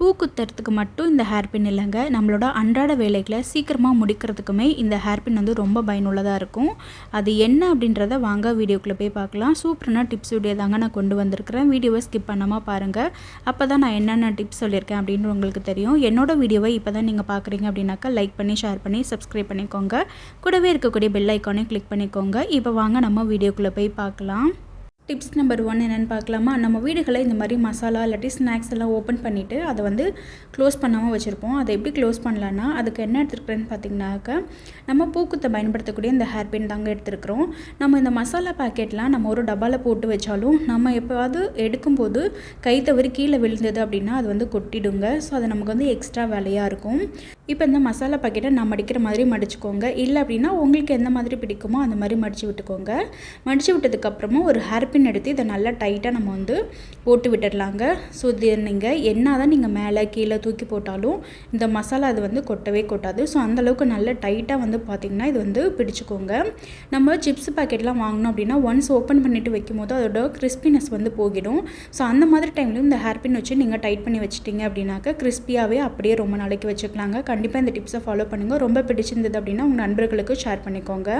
பூ குத்துறதுக்கு மட்டும் இந்த ஹேர்பின் இல்லைங்க. நம்மளோட அன்றாட வேலைகளை சீக்கிரமாக முடிக்கிறதுக்குமே இந்த ஹேர்பின் வந்து ரொம்ப பயனுள்ளதாக இருக்கும். அது என்ன அப்படின்றத வாங்க வீடியோக்குள்ளே போய் பார்க்கலாம். சூப்பரான டிப்ஸ் வீடியோ தாங்க நான் கொண்டு வந்திருக்கிறேன். வீடியோவை ஸ்கிப் பண்ணாமல் பாருங்கள் அப்போ தான் நான் என்னென்ன டிப்ஸ் சொல்லியிருக்கேன் அப்படின்னு உங்களுக்கு தெரியும். என்னோட வீடியோவை இப்போ தான் நீங்கள் பார்க்குறீங்க அப்படின்னாக்கா லைக் பண்ணி ஷேர் பண்ணி சப்ஸ்கிரைப் பண்ணிக்கோங்க. கூடவே இருக்கக்கூடிய பெல் ஐக்கானே கிளிக் பண்ணிக்கோங்க. இப்போ வாங்க நம்ம வீடியோக்குள்ளே போய் பார்க்கலாம். டிப்ஸ் நம்பர் ஒன் என்னென்னு பார்க்கலாமா? நம்ம வீடுகளை இந்த மாதிரி மசாலா இல்லாட்டி ஸ்நாக்ஸ் எல்லாம் ஓப்பன் பண்ணிவிட்டு அதை வந்து க்ளோஸ் பண்ணாமல் வச்சுருப்போம். அதை எப்படி க்ளோஸ் பண்ணலான்னா அதுக்கு என்ன எடுத்துருக்குறேன்னு பார்த்தீங்கன்னாக்கா நம்ம பூக்குத்தை பயன்படுத்தக்கூடிய இந்த ஹேர் பின் தாங்க எடுத்துருக்குறோம். நம்ம இந்த மசாலா பேக்கெட்லாம் நம்ம ஒரு டப்பாவில் போட்டு வச்சாலும் நம்ம எப்போவாவது எடுக்கும்போது கை தவறி கீழே விழுந்தது அப்படின்னா அது வந்து கொட்டிடுங்க. ஸோ அது நமக்கு வந்து எக்ஸ்ட்ரா வேலையாக இருக்கும். இப்போ இந்த மசாலா பாக்கெட்டை நான் மடிக்கிற மாதிரி மடிச்சுக்கோங்க. இல்லை அப்படின்னா உங்களுக்கு எந்த மாதிரி பிடிக்குமோ அந்த மாதிரி மடித்து விட்டுக்கோங்க. மடித்து விட்டதுக்கப்புறமா ஒரு ஹேர்பின் எடுத்து இதை நல்லா டைட்டாக நம்ம வந்து போட்டு விட்டுடலாங்க ஸோ இது நீங்கள் என்ன தான் நீங்கள் மேலே கீழே தூக்கி போட்டாலும் இந்த மசாலா அது வந்து கொட்டவே கொட்டாது. ஸோ அந்தளவுக்கு நல்ல டைட்டாக வந்து பார்த்திங்கன்னா இது வந்து பிடிச்சிக்கோங்க. நம்ம சிப்ஸ் பாக்கெட்லாம் வாங்கினோம் அப்படின்னா ஒன்ஸ் ஓப்பன் பண்ணிவிட்டு வைக்கும் போது அதோட கிறிஸ்பினஸ் வந்து போகிடும். ஸோ அந்த மாதிரி டைம்லையும் இந்த ஹேர்பின் வச்சு நீங்கள் டைட் பண்ணி வச்சிட்டிங்க அப்படின்னாக்கா கிறிஸ்பியாகவே அப்படியே ரொம்ப நாளைக்கு வச்சுக்கலாங்க. கண்டிப்பாக இந்த டிப்ஸை ஃபாலோ பண்ணுங்கள் ரொம்ப பிடிச்சிருந்தது அப்படின்னா உங்கள் நண்பர்களுக்கு ஷேர் பண்ணிக்கோங்க.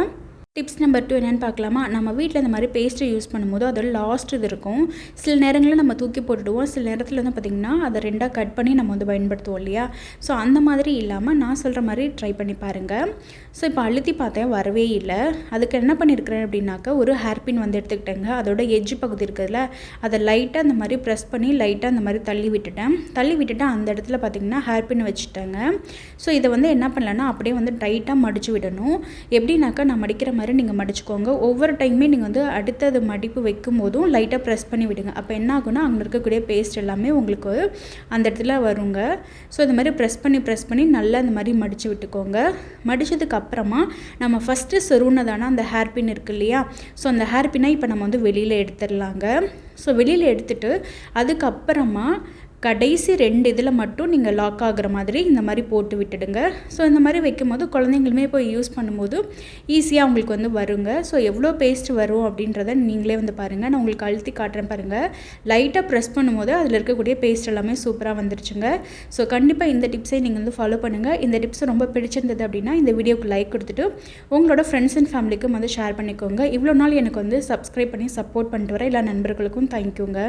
டிப்ஸ் நம்பர் டூ என்னென்னு பார்க்கலாமா? நம்ம வீட்டில் இந்த மாதிரி பேஸ்ட்டை யூஸ் பண்ணும்போது அதோட லாஸ்ட் இது இருக்கும். சில நேரங்களில் நம்ம தூக்கி போட்டுடுவோம். சில நேரத்தில் வந்து பார்த்திங்கன்னா அதை ரெண்டாக கட் பண்ணி நம்ம வந்து பயன்படுத்துவோம் இல்லையா? ஸோ அந்த மாதிரி இல்லாமல் நான் சொல்கிற மாதிரி ட்ரை பண்ணி பாருங்கள் ஸோ இப்போ அழுத்தி பார்த்தேன். வரவே இல்லை. அதுக்கு என்ன பண்ணியிருக்கிறேன் அப்படின்னாக்கா ஒரு ஹேர்பின் வந்து எடுத்துக்கிட்டேங்க. அதோட எஜ்ஜு பகுதி இருக்குதுல்ல அதை லைட்டாக அந்த மாதிரி ப்ரெஸ் பண்ணி லைட்டாக அந்த மாதிரி தள்ளி விட்டுட்டேன். தள்ளி விட்டுட்டு அந்த இடத்துல பார்த்திங்கன்னா ஹேர்பின் வச்சுட்டேங்க. ஸோ இதை வந்து என்ன பண்ணலன்னா அப்படியே வந்து டைட்டாக மடித்து விடணும். எப்படின்னாக்கா நான் மடிக்கிற மாதிரி நீங்கள் மடிச்சுக்கோங்க. ஒவ்வொரு டைமே நீங்கள் வந்து அடுத்தது மடிப்பு வைக்கும் போதும் லைட்டாக ப்ரெஸ் பண்ணி விடுங்க. அப்போ என்ன ஆகுனா அங்கே இருக்கக்கூடிய பேஸ்ட் எல்லாமே உங்களுக்கு அந்த இடத்துல வருங்க. ஸோ இந்த மாதிரி ப்ரெஸ் பண்ணி ப்ரெஸ் பண்ணி நல்லா இந்த மாதிரி மடித்து விட்டுக்கோங்க. மடித்ததுக்கு அப்புறமா நம்ம ஃபஸ்ட்டு சொருனதான அந்த ஹேர்பின் இருக்குது இல்லையா? ஸோ அந்த ஹேர்பினை இப்போ நம்ம வந்து வெளியில் எடுத்துடலாங்க. ஸோ வெளியில் எடுத்துட்டு அதுக்கப்புறமா கடைசி ரெண்டு இதில் மட்டும் நீங்கள் லாக் ஆகிற மாதிரி இந்த மாதிரி போட்டு விட்டுடுங்க. ஸோ இந்த மாதிரி வைக்கும்போது குழந்தைங்களுமே போய் யூஸ் பண்ணும்போது ஈஸியாக உங்களுக்கு வந்து வருங்க. ஸோ எவ்வளோ பேஸ்ட் வரும் அப்படின்றத நீங்களே வந்து பாருங்கள் நான் உங்களுக்கு அழுத்தி காட்டுறேன் பாருங்கள் லைட்டாக ப்ரெஸ் பண்ணும்போது அதில் இருக்கக்கூடிய பேஸ்ட் எல்லாமே சூப்பராக வந்துருச்சுங்க. ஸோ கண்டிப்பாக இந்த டிப்ஸை நீங்கள் வந்து ஃபாலோ பண்ணுங்கள் இந்த டிப்ஸ் ரொம்ப பிடிச்சிருந்தது அப்படின்னா இந்த வீடியோக்கு லைக் கொடுத்துட்டு உங்களோட ஃப்ரெண்ட்ஸ் அண்ட் ஃபேமிலிக்கும் வந்து ஷேர் பண்ணிக்கோங்க. இவ்வளோ நாள் எனக்கு வந்து சப்ஸ்கிரைப் பண்ணி சப்போர்ட் பண்ணிட்டு வர எல்லா நண்பர்களுக்கும் தேங்க்யூங்க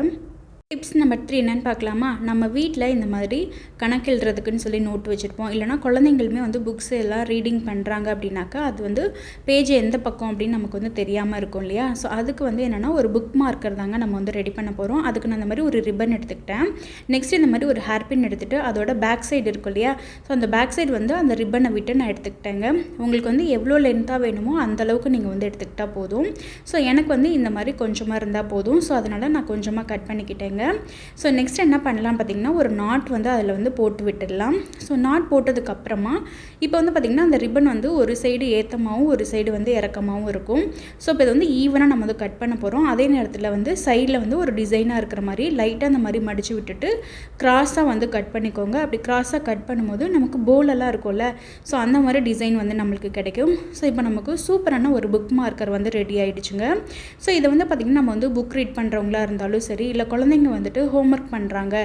டிப்ஸ் நம்பர் த்ரீ என்னென்னு பார்க்கலாமா? நம்ம வீட்டில் இந்த மாதிரி கணக்கு எழுதுறதுக்குன்னு சொல்லி நோட் வச்சுருப்போம். இல்லைனா குழந்தைங்களுமே வந்து புக்ஸ் எல்லாம் ரீடிங் பண்ணுறாங்க அப்படின்னாக்கா அது வந்து பேஜ் எந்த பக்கம் அப்படின்னு நமக்கு வந்து தெரியாமல் இருக்கும் இல்லையா? ஸோ அதுக்கு வந்து என்னென்னா ஒரு புக் மார்க்கர் தாங்க நம்ம வந்து ரெடி பண்ண போகிறோம் அதுக்கு நான் இந்த மாதிரி ஒரு ரிப்பன் எடுத்துக்கிட்டேன். நெக்ஸ்ட் இந்த மாதிரி ஒரு ஹேர் பின் எடுத்துகிட்டு அதோட பேக் சைடு இருக்கும் இல்லையா? ஸோ அந்த பேக் சைடு வந்து அந்த ரிப்பனை விட்டு நான் எடுத்துக்கிட்டேங்க. உங்களுக்கு வந்து எவ்வளோ லென்த்தாக வேணுமோ அந்தளவுக்கு நீங்கள் வந்து எடுத்துக்கிட்டால் போதும். ஸோ எனக்கு வந்து இந்த மாதிரி கொஞ்சமாக இருந்தால் போதும். ஸோ அதனால் நான் கொஞ்சமாக கட் பண்ணிக்கிட்டேங்க. ஸோ நெக்ஸ்ட் என்ன பண்ணலாம் பார்த்திங்கன்னா ஒரு நாட் வந்து அதில் வந்து போட்டு விட்டுடலாம். ஸோ நாட் போட்டதுக்கப்புறமா இப்போ வந்து பார்த்திங்கன்னா அந்த ரிப்பன் வந்து ஒரு சைடு ஏற்றமாகவும் ஒரு சைடு வந்து இறக்கமாகவும் இருக்கும். ஸோ இப்போ இது வந்து ஈவனாக நம்ம வந்து கட் பண்ண போகிறோம் அதே நேரத்தில் வந்து சைடில் வந்து ஒரு டிசைனாக இருக்கிற மாதிரி லைட்டாக அந்த மாதிரி மடித்து விட்டுட்டு க்ராஸாக வந்து கட் பண்ணிக்கோங்க. அப்படி க்ராஸாக கட் பண்ணும்போது நமக்கு போலெல்லாம் இருக்கும்ல. ஸோ அந்த மாதிரி டிசைன் வந்து நம்மளுக்கு கிடைக்கும். ஸோ இப்போ நமக்கு சூப்பரான ஒரு புக் மார்க்கர் வந்து ரெடி ஆகிடுச்சுங்க ஸோ இதை வந்து பார்த்திங்கன்னா நம்ம வந்து புக் ரீட் பண்ணுறவங்களா இருந்தாலும் சரி இல்லை குழந்தைங்க வந்துட்டு ஹோம்ஒர்க் பண்ணுறாங்க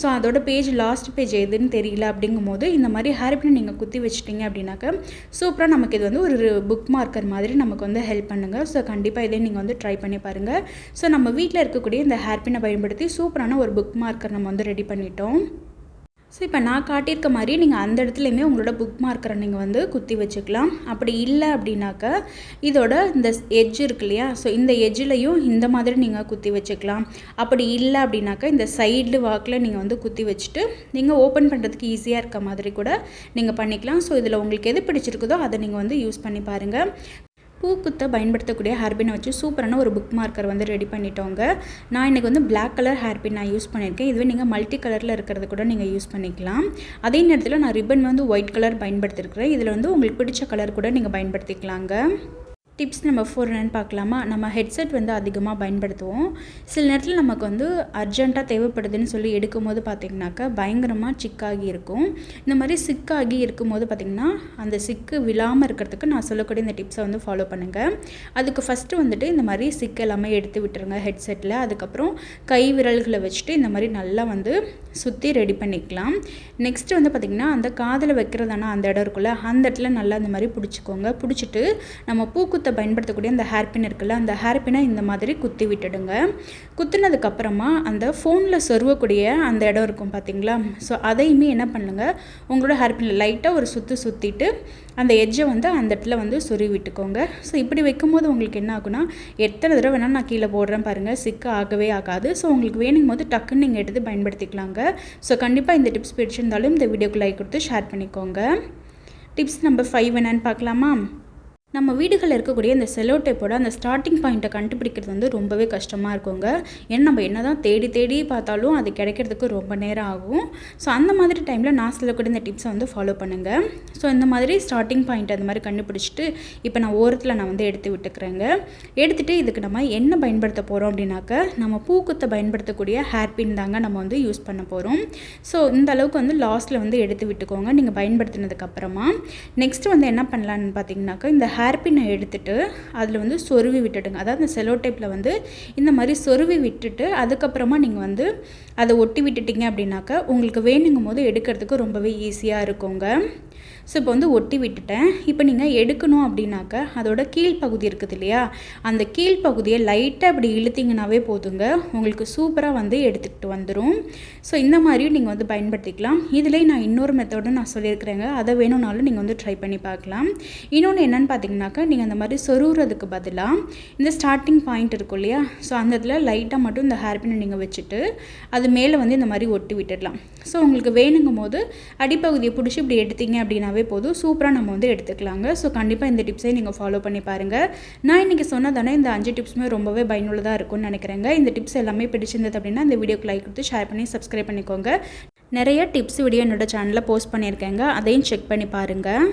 ஸோ அதோட பேஜ் லாஸ்ட் பேஜ் எதுன்னு தெரியல அப்படிங்கும்போது இந்த மாதிரி ஹேர்பின் நீங்கள் குத்தி வச்சிட்டிங்க அப்படின்னாக்க சூப்பராக நமக்கு இது வந்து ஒரு புக் மார்க்கர் மாதிரி நமக்கு வந்து ஹெல்ப் பண்ணுங்கள் ஸோ கண்டிப்பாக இதே நீங்கள் வந்து ட்ரை பண்ணி பாருங்கள் ஸோ நம்ம வீட்டில் இருக்கக்கூடிய இந்த ஹேர்பினை பயன்படுத்தி சூப்பரான ஒரு புக் மார்க்கர் நம்ம வந்து ரெடி பண்ணிட்டோம். ஸோ இப்போ நான் காட்டியிருக்க மாதிரி நீங்கள் அந்த இடத்துலையுமே உங்களோட புக் மார்க்கரை நீங்கள் வந்து குத்தி வச்சுக்கலாம். அப்படி இல்லை அப்படின்னாக்கா இதோட இந்த எட்ஜ் இருக்கு இல்லையா? ஸோ இந்த எஜ்ஜிலையும் இந்த மாதிரி நீங்கள் குத்தி வச்சுக்கலாம். அப்படி இல்லை அப்படின்னாக்கா இந்த சைடு வாக்கில் நீங்கள் வந்து குத்தி வச்சுட்டு நீங்கள் ஓப்பன் பண்ணுறதுக்கு ஈஸியாக இருக்க மாதிரி கூட நீங்கள் பண்ணிக்கலாம். ஸோ இதில் உங்களுக்கு எது பிடிச்சிருக்குதோ அதை நீங்கள் வந்து யூஸ் பண்ணி பாருங்கள் பூக்குத்தை பயன்படுத்தக்கூடிய ஹேர்பினை வச்சு சூப்பரான ஒரு புக் மார்க்கர் வந்து ரெடி பண்ணிட்டோங்க. நான் இன்றைக்கி வந்து பிளாக் கலர் ஹேர்பின் நான் யூஸ் பண்ணியிருக்கேன். இதுவே நீங்கள் மல்டி கலரில் இருக்கிறது கூட நீங்கள் யூஸ் பண்ணிக்கலாம். அதே நேரத்தில் நான் ரிப்பன் வந்து ஒயிட் கலர் பயன்படுத்திருக்கிறேன் இதில் வந்து உங்களுக்கு பிடிச்ச கலர் கூட நீங்கள் பயன்படுத்திக்கலாங்க. டிப்ஸ் நம்பர் ஃபோர் என்னென்னு பார்க்கலாமா? நம்ம ஹெட்செட் வந்து அதிகமாக பயன்படுத்துவோம். சில நேரத்தில் நமக்கு வந்து அர்ஜெண்ட்டாக தேவைப்படுதுன்னு சொல்லி எடுக்கும்போது பார்த்திங்கனாக்கா பயங்கரமாக சிக்காகி இருக்கும். இந்த மாதிரி சிக்காகி இருக்கும்போது பார்த்திங்கன்னா அந்த சிக்கு விழாமல் இருக்கிறதுக்கு நான் சொல்லக்கூடிய இந்த டிப்ஸை வந்து ஃபாலோ பண்ணுங்கள் அதுக்கு ஃபஸ்ட்டு வந்துட்டு இந்த மாதிரி சிக்கு எல்லாமே எடுத்து விட்டுருங்க ஹெட்செட்டில் அதுக்கப்புறம் கை விரல்களை வச்சுட்டு இந்த மாதிரி நல்லா வந்து சுற்றி ரெடி பண்ணிக்கலாம். நெக்ஸ்ட் வந்து பார்த்திங்கன்னா அந்த காதில் வைக்கிறதானா அந்த இடம் இருக்குல்ல அந்த இடத்துல நல்லா அந்த மாதிரி பிடிச்சிக்கோங்க. பிடிச்சிட்டு நம்ம பூக்குத்த பயன்படுத்தக்கூடிய அந்த ஹேர்பின் இருக்குல்ல அந்த ஹேர்பினை இந்த மாதிரி குத்தி விட்டுடுங்க. குத்துனதுக்கப்புறமா அந்த ஃபோனில் சொருவக்கூடிய அந்த இடம் இருக்கும் பார்த்தீங்களா ஸோ அதையுமே என்ன பண்ணுங்கள் உங்களோட ஹேர்பினில் லைட்டாக ஒரு சுற்று சுற்றிட்டு அந்த எஜ்ஜை வந்து அந்த இடத்துல வந்து சொருவி விட்டுக்கோங்க. ஸோ இப்படி வைக்கும்போது உங்களுக்கு என்ன ஆகுனா எத்தனை தடவை வேணால் நான் கீழே போடுறேன் பாருங்கள் சிக்க ஆகவே ஆகாது. ஸோ உங்களுக்கு வேணும் போது டக்குன்னு நீங்கள் எடுத்து பயன்படுத்திக்கலாங்க. ஸோ கண்டிப்பாக இந்த டிப்ஸ் பிடிச்சிருந்தாலும் இந்த வீடியோக்கு லைக் கொடுத்து ஷேர் பண்ணிக்கோங்க. டிப்ஸ் நம்பர் ஃபைவ் என்னன்னு பார்க்கலாமா? நம்ம வீடுகளில் இருக்கக்கூடிய இந்த செலோ டேப்போட அந்த ஸ்டார்டிங் பாயிண்ட்டை கண்டுபிடிக்கிறது வந்து ரொம்பவே கஷ்டமாக இருக்குங்க. ஏன்னா நம்ம என்ன தான் தேடி தேடி பார்த்தாலும் அது கிடைக்கிறதுக்கு ரொம்ப நேரம் ஆகும். ஸோ அந்த மாதிரி டைமில் நான் சொல்லக்கூடிய இந்த டிப்ஸை வந்து ஃபாலோ பண்ணுங்கள் ஸோ இந்த மாதிரி ஸ்டார்டிங் பாயிண்ட் அந்த மாதிரி கண்டுபிடிச்சிட்டு இப்போ நான் ஓரத்தில் நான் வந்து எடுத்து விட்டுக்கிறேங்க. எடுத்துகிட்டு இதுக்கு நம்ம என்ன பயன்படுத்த போகிறோம் அப்படின்னாக்க நம்ம பூக்குத்தை பயன்படுத்தக்கூடிய ஹேர் பின் தாங்க நம்ம வந்து யூஸ் பண்ண போகிறோம் ஸோ இந்த அளவுக்கு வந்து லாஸ்ட்டில் வந்து எடுத்து விட்டுக்கோங்க. நீங்கள் பயன்படுத்தினதுக்கப்புறமா நெக்ஸ்ட் வந்து என்ன பண்ணலான்னு பார்த்தீங்கன்னாக்கா இந்த ஹேர்பின்னை எடுத்துட்டு அதில் வந்து சொருவி விட்டுடுங்க. அதாவது இந்த செலோ டைப்பில் வந்து இந்த மாதிரி சொருவி விட்டுட்டு அதுக்கப்புறமா நீங்கள் வந்து அதை ஒட்டி விட்டுட்டிங்க அப்படின்னாக்கா உங்களுக்கு வேணுங்கும் போது எடுக்கிறதுக்கு ரொம்பவே ஈஸியாக இருக்குங்க. ஸோ இப்போ வந்து ஒட்டி விட்டுட்டேன். இப்போ நீங்கள் எடுக்கணும் அப்படின்னாக்க அதோட கீழ்ப்பகுதி இருக்குது இல்லையா? அந்த கீழ்ப்பகுதியை லைட்டாக இப்படி இழுத்திங்கனாவே போதுங்க. உங்களுக்கு சூப்பராக வந்து எடுத்துக்கிட்டு வந்துடும் ஸோ இந்த மாதிரியும் நீங்கள் வந்து பயன்படுத்திக்கலாம். இதில் நான் இன்னொரு மெத்தடும் நான் சொல்லியிருக்கிறேங்க. அதை வேணும்னாலும் நீங்கள் வந்து ட்ரை பண்ணி பார்க்கலாம். இன்னொன்று என்னென்னு பார்த்தீங்கன்னாக்கா நீங்கள் அந்த மாதிரி சொருகிறதுக்கு பதிலாக இந்த ஸ்டார்டிங் பாயிண்ட் இருக்கும் இல்லையா? ஸோ அந்த இதில் லைட்டாக மட்டும் இந்த ஹேர் பின்னை நீங்கள் வச்சுட்டு அது மேலே வந்து இந்த மாதிரி ஒட்டி விட்டுடலாம். ஸோ உங்களுக்கு வேணுங்கும் போது அடிப்பகுதியை பிடிச்சி இப்படி எடுத்தீங்க அப்படின்னாவே போதும். சூப்பராக நம்ம வந்து எடுத்துக்கலாங்க. ஸோ கண்டிப்பாக இந்த டிப்ஸை நீங்கள் ஃபாலோ பண்ணி பாருங்கள் நான் இன்றைக்கி சொன்னதானே இந்த அஞ்சு டிப்ஸுமே ரொம்பவே பயனுள்ளதாக இருக்கும்னு நினைக்கிறேங்க. இந்த டிப்ஸ் எல்லாமே பிடிச்சிருந்தது அப்படின்னா இந்த வீடியோக்கு லைக் கொடுத்து ஷேர் பண்ணி சப்ஸ்கிரைப் பண்ணிக்கோங்க. நிறைய டிப்ஸ் வீடியோ என்னோட சேனலில் போஸ்ட் பண்ணியிருக்கேங்க. அதையும் செக் பண்ணி பாருங்கள்